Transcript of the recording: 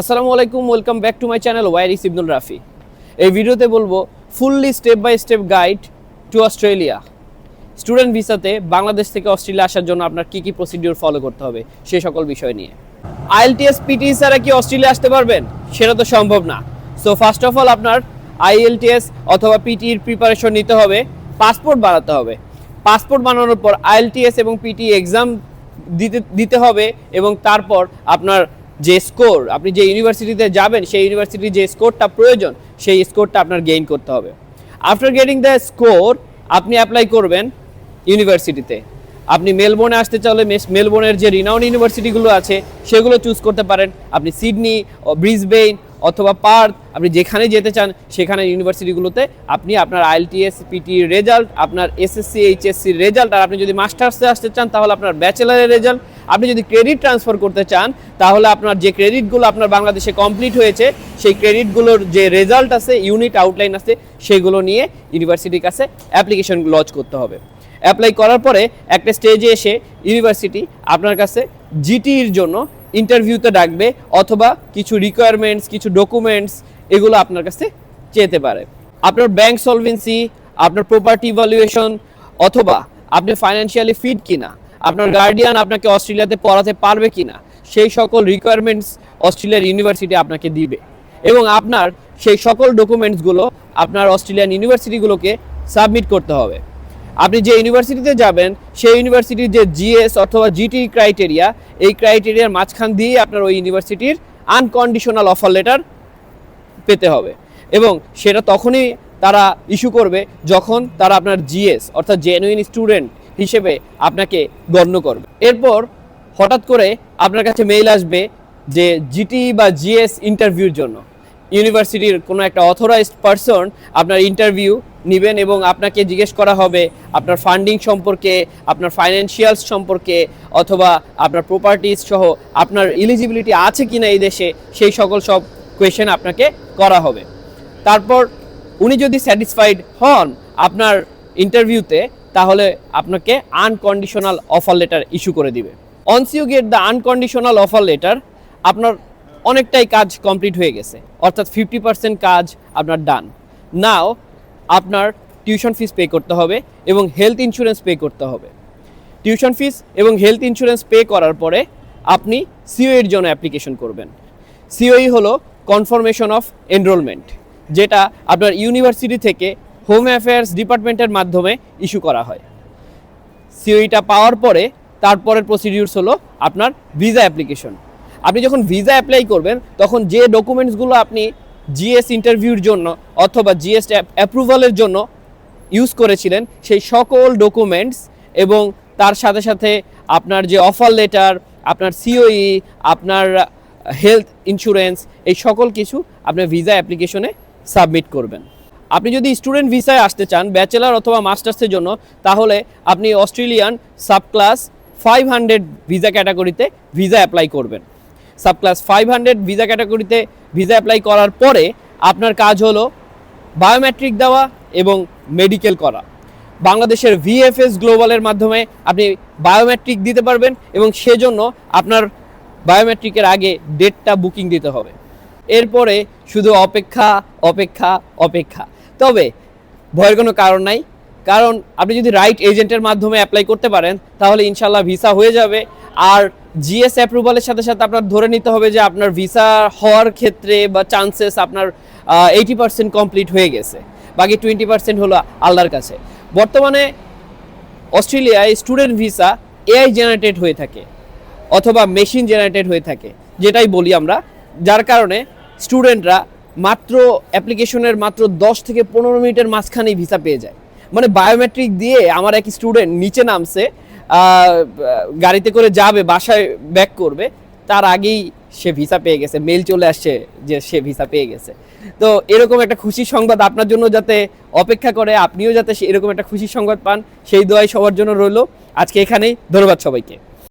আসসালামু আলাইকুম welcome back to my channel Wairis Ibnul Rafi এই ভিডিওতে বলব fully step by step guide to Australia student ভিসাতে Bangladesh থেকে অস্ট্রেলিয়া আসার জন্য আপনার কি কি প্রসিডিওর ফলো করতে হবে, সে সকল বিষয় নিয়ে। আইএলটিএস পিটি ছাড়া কি অস্ট্রেলিয়া আসতে পারবেন? সেটা তো সম্ভব না। সো ফার্স্ট অফ অল আপনার আইএলটিএস অথবা পিটির প্রিপারেশন নিতে হবে পাসপোর্ট বানাতে হবে। পাসপোর্ট বানানোর পর আইএলটিএস এবং পিটি এক্সাম দিতে দিতে হবে এবং তারপর আপনার যে স্কোর, আপনি যে ইউনিভার্সিটিতে যাবেন, সেই ইউনিভার্সিটির যে স্কোরটা প্রয়োজন, সেই স্কোরটা আপনার গেইন করতে হবে। আফটার গেটিং দ্য স্কোর আপনি অ্যাপ্লাই করবেন ইউনিভার্সিটিতে। আপনি মেলবোর্নে আসতে চাইলে মেলবোর্নের যে রিনাউন ইউনিভার্সিটিগুলো আছে, সেগুলো চুজ করতে পারেন। আপনি সিডনি ব্রিসবেইন, অথবা পার্থ, আপনি যেখানে যেতে চান, সেখানে ইউনিভার্সিটিগুলোতে আপনি আপনার আইএলটিএস, পিটি রেজাল্ট, আপনার এসএসসি এইচএসসির রেজাল্ট, আর আপনি যদি মাস্টার্সে আসতে চান, তাহলে আপনার ব্যাচেলারের রেজাল্ট আপনি যদি ক্রেডিট ট্রান্সফার করতে চান, তাহলে আপনার যে ক্রেডিটগুলো আপনার বাংলাদেশে কমপ্লিট হয়েছে, সেই ক্রেডিটগুলোর যে রেজাল্ট আছে ইউনিট আউটলাইন আছে, সেগুলো নিয়ে ইউনিভার্সিটির কাছে অ্যাপ্লিকেশন লঞ্চ করতে হবে। অ্যাপ্লাই করার পরে একটা স্টেজে এসে ইউনিভার্সিটি আপনার কাছে জিটির জন্য ইন্টারভিউতে ডাকবে, অথবা কিছু রিকোয়ারমেন্টস কিছু ডকুমেন্টস এগুলো আপনার কাছে চেতে পারে। আপনার ব্যাংক সলভেন্সি আপনার প্রপার্টি ভ্যালুয়েশন অথবা আপনি ফাইন্যান্সিয়ালি ফিট কিনা আপনার গার্ডিয়ান আপনাকে অস্ট্রেলিয়াতে পড়াতে পারবে কিনা, সেই সকল রিকোয়ারমেন্টস অস্ট্রেলিয়ার ইউনিভার্সিটি আপনাকে দিবে। এবং আপনার সেই সকল ডকুমেন্টসগুলো আপনার অস্ট্রেলিয়ান ইউনিভার্সিটিগুলোকে সাবমিট করতে হবে। আপনি যে ইউনিভার্সিটিতে যাবেন, সেই ইউনিভার্সিটির যে জিএস অথবা জিটি ক্রাইটেরিয়া এই ক্রাইটেরিয়ার মাঝখান দিয়ে আপনার ওই ইউনিভার্সিটির আনকন্ডিশনাল অফার লেটার পেতে হবে। এবং সেটা তখনই তারা ইস্যু করবে যখন তারা আপনার জিএস অর্থাৎ জেনুইন স্টুডেন্ট হিসেবে আপনাকে গণ্য করবে। এরপর হঠাৎ করে আপনার কাছে মেইল আসবে যে জিটি বা জিএস ইন্টারভিউর জন্য। ইউনিভার্সিটির কোনো একটা অথরাইজড পারসন আপনার ইন্টারভিউ নেবেন এবং আপনাকে জিজ্ঞেস করা হবে আপনার ফান্ডিং সম্পর্কে, আপনার ফাইন্যান্সিয়ালস সম্পর্কে অথবা আপনার প্রপার্টিজ সহ আপনার এলিজিবিলিটি আছে কিনা এই দেশে, সেই সকল সব কোয়েশ্চেন আপনাকে করা হবে। তারপর উনি যদি স্যাটিসফাইড হন, আপনার ইন্টারভিউতে তাহলে আপনাকে আনকন্ডিশনাল অফার লেটার ইস্যু করে দিবে। Once you get the unconditional offer letter আপনার অনেকটাই কাজ কমপ্লিট হয়ে গেছে। অর্থাৎ ফিফটি পার্সেন্ট কাজ আপনার ডান নাও আপনার টিউশন ফিস পে করতে হবে এবং হেলথ ইন্স্যুরেন্স পে করতে হবে। টিউশন ফিস এবং হেলথ ইন্স্যুরেন্স পে করার পরে আপনি সিওইয়ের জন্য অ্যাপ্লিকেশন করবেন। সিওই হলো কনফার্মেশন অফ এনরোলমেন্ট যেটা আপনার ইউনিভার্সিটি থেকে হোম অ্যাফেয়ার্স ডিপার্টমেন্টের মাধ্যমে ইস্যু করা হয়। সিওইটা পাওয়ার পরে তারপরের প্রসিডিউরস হলো আপনার ভিসা অ্যাপ্লিকেশন আপনি যখন ভিসা অ্যাপ্লাই করবেন, তখন যে ডকুমেন্টসগুলো আপনি জিএস ইন্টারভিউর জন্য অথবা জিএস অ্যাপ্রুভালের জন্য ইউজ করেছিলেন, সেই সকল ডকুমেন্টস এবং তার সাথে সাথে আপনার যে অফার লেটার আপনার সিওই আপনার হেলথ ইন্স্যুরেন্স এই সকল কিছু আপনার ভিসা অ্যাপ্লিকেশনে সাবমিট করবেন। আপনি যদি স্টুডেন্ট ভিসায় আসতে চান ব্যাচেলার অথবা মাস্টার্সের জন্য, তাহলে আপনি Australian subclass five hundred visa ক্যাটাগরিতে ভিসা অ্যাপ্লাই করবেন। Subclass five hundred visa ক্যাটাগরিতে ভিসা অ্যাপ্লাই করার পরে আপনার কাজ হলো বায়োমেট্রিক দেওয়া এবং মেডিকেল করা। বাংলাদেশের ভিএফএস গ্লোবালের মাধ্যমে আপনি বায়োমেট্রিক দিতে পারবেন এবং সেজন্য আপনার বায়োমেট্রিকের আগে ডেটটা বুকিং দিতে হবে। এরপরে শুধু অপেক্ষা অপেক্ষা অপেক্ষা। তবে ভয়ের কোনো কারণ নাই। কারণ আপনি যদি রাইট এজেন্টের মাধ্যমে অ্যাপ্লাই করতে পারেন, তাহলে ইনশাল্লাহ ভিসা হয়ে যাবে। আর জিএস অ্যাপ্রুভালের সাথে সাথে আপনার ধরে নিতে হবে যে আপনার ভিসা হওয়ার ক্ষেত্রে বা চান্সেস আপনার এইটি পার্সেন্ট কমপ্লিট হয়ে গেছে। বাকি টোয়েন্টি পার্সেন্ট হলো আল্লাহর কাছে। বর্তমানে অস্ট্রেলিয়ায় স্টুডেন্ট ভিসা এআই জেনারেটেড হয়ে থাকে, অথবা মেশিন জেনারেটেড হয়ে থাকে, যেটাই বলি আমরা। যার কারণে স্টুডেন্টরা মাত্র অ্যাপ্লিকেশনের মাত্র দশ থেকে পনেরো মিনিটের মাঝখানেই ভিসা পেয়ে যায়। মানে বায়োমেট্রিক দিয়ে আমার এক স্টুডেন্ট নিচে নামছে গাড়িতে করে যাবে, বাসায় ব্যাক করবে, তার আগেই সে ভিসা পেয়ে গেছে মেল চলে আসছে যে সে ভিসা পেয়ে গেছে। তো এরকম একটা খুশির সংবাদ আপনার জন্য যাতে অপেক্ষা করে, আপনিও যাতে এরকম একটা খুশির সংবাদ পান, সেই দোয়াই সবার জন্য রইল। আজকে এখানেই, ধন্যবাদ সবাইকে।